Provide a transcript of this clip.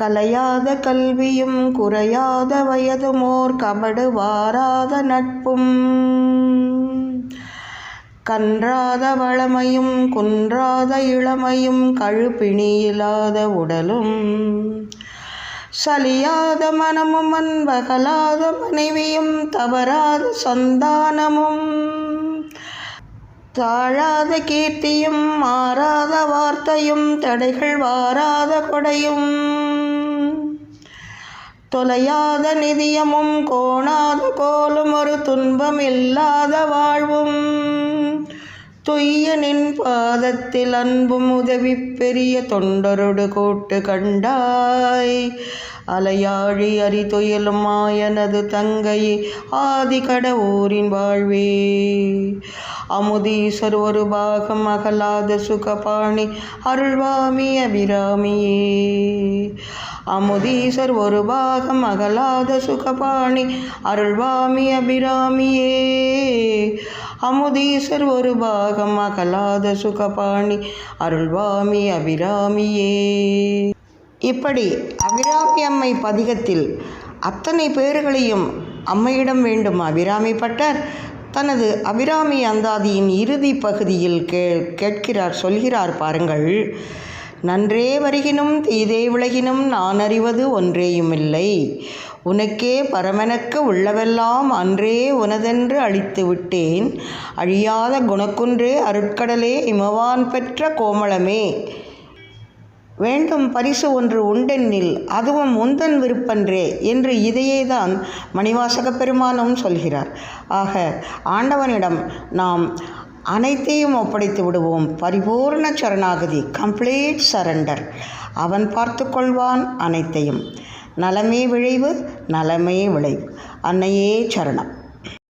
கலையாத கல்வியும் குறையாத வயதுமோர் கபடு வாராத நட்பும். கன்றாத வளமையும் குன்றாத இளமையும் கழுப்பிணியில்லாத உடலும். சலியாத மனமும் அன்பகலாத மனைவியும் தவறாத சந்தானமும். தாழாத கீர்த்தியும் மாறாத வார்த்தையும் தடைகள் வாராத கொடையும். தொலையாத நிதியமும் கோணாத கோலும் ஒரு துன்பம் இல்லாத வாழ்வும். துய்யனின் பாதத்தில் அன்பும் உதவி பெரிய தொண்டரொடு கூட்டு கண்டாய். அலையாழி அரிதுயிலும் மாயனது தங்கையே ஆதிகட ஊரின் வாழ்வே. அமுதீஸ்வர் ஒரு பாகம் அகலாத சுகபாணி அருள்வாமி அபிராமியே. அமுதீசர் ஒரு பாகம் அகலாத சுகபாணி அருள்வாமி அபிராமியே. அமுதீசர் ஒரு பாகம் அகலாத சுகபாணி அருள்வாமி அபிராமியே. இப்படி அபிராமி அம்மை பதிகத்தில் அத்தனை பேர்களையும் அம்மையிடம் வேண்டும் அபிராமி பட்டர். தனது அபிராமி அந்தாதியின் இறுதி பகுதியில் கே கேட்கிறார் சொல்கிறார் பாருங்கள். நன்றே வருகினும் தீதே விலகினும் நான் அறிவது ஒன்றேயுமில்லை. உனக்கே பரமனக்கு உள்ளவெல்லாம் அன்றே உனதென்று அழித்து விட்டேன். அழியாத குணக்குன்றே அருட்கடலே இமவான் பெற்ற கோமளமே. வேண்டும் பரிசு ஒன்று உண்டென்னில் அதுவும் உந்தன் விருப்பன்றே என்று இதையேதான் மணிவாசக பெருமானும் சொல்கிறார். ஆக ஆண்டவனிடம் நாம் அனைத்தையும் ஒப்படைத்து விடுவோம். பரிபூர்ண சரணாகதி கம்ப்ளீட் சரண்டர் அவன் பார்த்து கொள்வான் அனைத்தையும். நலமே விளைவு நலமே விளைவு. அன்னையே சரணம்.